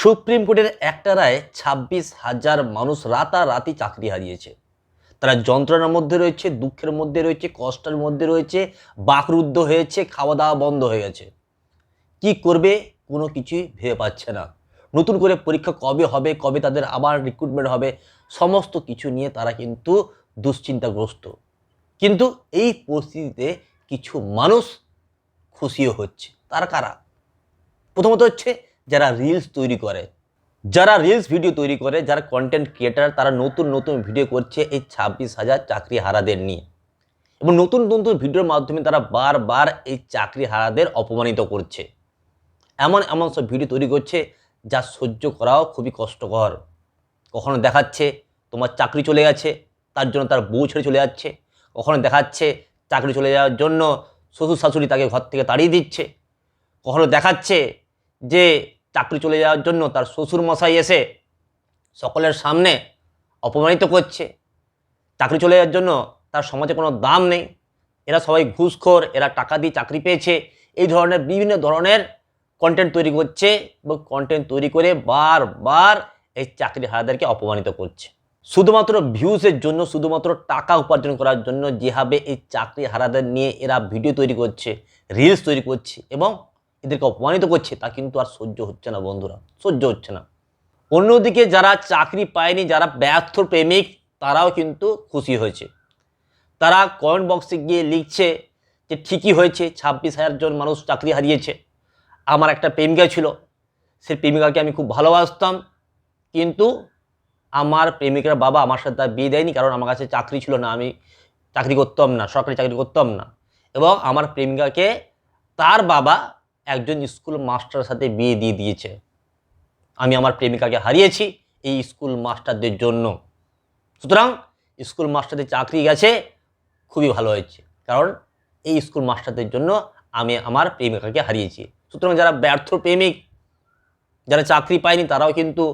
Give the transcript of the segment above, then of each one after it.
Supreme কোর্টের একটা রায় ছাব্বিশ হাজার মানুষ রাতারাতি চাকরি হারিয়েছে। তারা যন্ত্রণার মধ্যে রয়েছে, দুঃখের মধ্যে রয়েছে, কষ্টের মধ্যে রয়েছে, বাকরুদ্ধ হয়েছে খাওয়া দাওয়া বন্ধ হয়ে গেছে। কি করবে কোনো কিছুই ভেবে পাচ্ছে না। নতুন করে পরীক্ষা কবে হবে, কবে তাদের আবার রিক্রুটমেন্ট হবে, সমস্ত কিছু নিয়ে তারা কিন্তু দুশ্চিন্তাগ্রস্ত। কিন্তু এই পরিস্থিতিতে কিছু মানুষ খুশিও হচ্ছে। তারা কারা? প্রথমত হচ্ছে যারা রিলস তৈরি করে, যারা রিলস ভিডিও তৈরি করে, যারা কন্টেন্ট ক্রিয়েটার তারা নতুন নতুন ভিডিও করছে এই ছাব্বিশ হাজার চাকরি হারাদের নিয়ে। এবং নতুন নতুন ভিডিওর মাধ্যমে তারা বারবার এই চাকরি হারাদের অপমানিত করছে। এমন এমন সব ভিডিও তৈরি করছে যা সহ্য করাও খুবই কষ্টকর। কখনো দেখাচ্ছে তোমার চাকরি চলে গেছে, তার জন্য তার বউ ছেড়ে চলে যাচ্ছে। কখনো দেখাচ্ছে চাকরি চলে যাওয়ার জন্য শ্বশুর শাশুড়ি তাকে ঘর থেকে তাড়িয়ে দিচ্ছে। কখনো দেখাচ্ছে যে চাকরি চলে যাওয়ার জন্য তার শ্বশুর মশাই এসে সকলের সামনে অপমানিত করছে। চাকরি চলে যাওয়ার জন্য তার সমাজে কোনো দাম নেই। এরা সবাই ঘুষখোর, এরা টাকা দিয়ে চাকরি পেয়েছে। এই ধরনের বিভিন্ন ধরনের কন্টেন্ট তৈরি করছে এবং কন্টেন্ট তৈরি করে বারবার এই চাকরি হারাদেরকে অপমানিত করছে। শুধুমাত্র ভিউজের জন্য, শুধুমাত্র টাকা উপার্জন করার জন্য যেভাবে এই চাকরি হারাদের নিয়ে এরা ভিডিও তৈরি করছে রিলস তৈরি করছে এবং এদেরকে অপমানিত করছে, তা কিন্তু আর সহ্য হচ্ছে না বন্ধুরা, সহ্য হচ্ছে না। অন্যদিকে যারা চাকরি পায়নি, যারা ব্যর্থ প্রেমিক, তারাও কিন্তু খুশি হয়েছে। তারা কমেন্ট বক্সে গিয়ে লিখছে যে, ঠিকই হয়েছে, ছাব্বিশ হাজার জন মানুষ চাকরি হারিয়েছে। আমার একটা প্রেমিকা ছিল সেই প্রেমিকাকে আমি খুব ভালোবাসতাম, কিন্তু আমার প্রেমিকার বাবা আমার সাথে বিয়ে দেয়নি, কারণ আমার কাছে চাকরি ছিল না, আমি চাকরি করতাম না, সরকারি চাকরি করতাম না। এবং আমার প্রেমিকাকে তার বাবা একজন স্কুল মাস্টারের সাথে বিয়ে দিয়ে দিয়েছে। আমি আমার প্রেমিকাকে হারিয়েছি এই স্কুল মাস্টারদের জন্য। সুতরাং স্কুল মাস্টারদের চাকরি গেছে, খুবই ভালো হয়েছে। কারণ এই স্কুল মাস্টারদের জন্য আমি আমার প্রেমিকাকে হারিয়েছি। সুতরাং যারা ব্যর্থ প্রেমিক, যারা চাকরি পায়নি, তারাও কিন্তু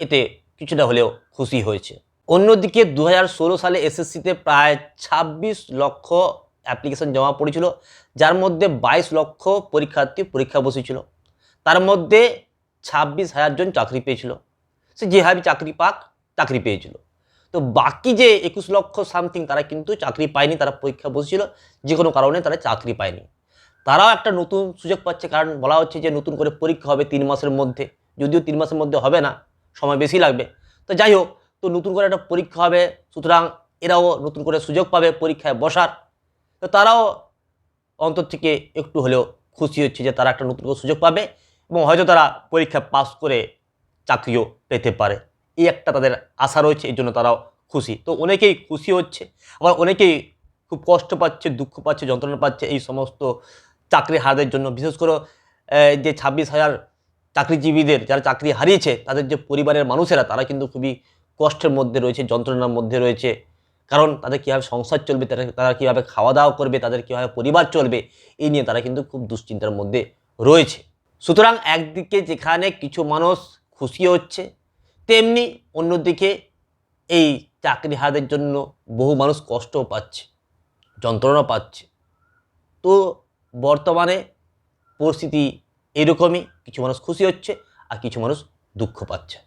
এতে কিছুটা হলেও খুশি হয়েছে। অন্যদিকে দু হাজার ষোলো সালে এসএসসিতে প্রায় ছাব্বিশ লক্ষ অ্যাপ্লিকেশন জমা পড়েছিল, যার মধ্যে বাইশ লক্ষ পরীক্ষার্থী পরীক্ষা বসেছিল। তার মধ্যে ছাব্বিশ হাজার জন চাকরি পেয়েছিল। সে যেভাবে চাকরি পাক, চাকরি পেয়েছিল। তো বাকি যে একুশ লক্ষ সামথিং তারা কিন্তু চাকরি পায়নি, তারা পরীক্ষা বসেছিল, যে কোনো কারণে তারা চাকরি পায়নি। তারাও একটা নতুন সুযোগ পাচ্ছে, কারণ বলা হচ্ছে যে নতুন করে পরীক্ষা হবে তিন মাসের মধ্যে। যদিও তিন মাসের মধ্যে হবে না, সময় বেশি লাগবে। তো যাই হোক, তো নতুন করে একটা পরীক্ষা হবে, সুতরাং এরাও নতুন করে সুযোগ পাবে পরীক্ষায় বসার। তো তারাও অন্তর থেকে একটু হলেও খুশি হচ্ছে যে তারা একটা নতুন সুযোগ পাবে এবং হয়তো তারা পরীক্ষা পাস করে চাকরিও পেতে পারে। এই একটা তাদের আশা রয়েছে এই জন্য তারাও খুশি। তো অনেকেই খুশি হচ্ছে, আবার অনেকেই খুব কষ্ট পাচ্ছে, দুঃখ পাচ্ছে, যন্ত্রণা পাচ্ছে এই সমস্ত চাকরি হারাদের জন্য। বিশেষ করে যে ছাব্বিশ হাজার চাকরিজীবীদের যারা চাকরি হারিয়েছে, তাদের যে পরিবারের মানুষেরা, তারা কিন্তু খুবই কষ্টের মধ্যে রয়েছে, যন্ত্রণার মধ্যে রয়েছে। কারণ তাদের কীভাবে সংসার চলবে, তারা তারা কীভাবে খাওয়া দাওয়া করবে, তাদের কীভাবে পরিবার চলবে, এই নিয়ে তারা কিন্তু খুব দুশ্চিন্তার মধ্যে রয়েছে। সুতরাং একদিকে যেখানে কিছু মানুষ খুশি হচ্ছে, তেমনি অন্যদিকে এই চাকরি হারাদের জন্য বহু মানুষ কষ্টও পাচ্ছে যন্ত্রণা পাচ্ছে। তো বর্তমানে পরিস্থিতি এরকমই, কিছু মানুষ খুশি হচ্ছে আর কিছু মানুষ দুঃখ পাচ্ছে।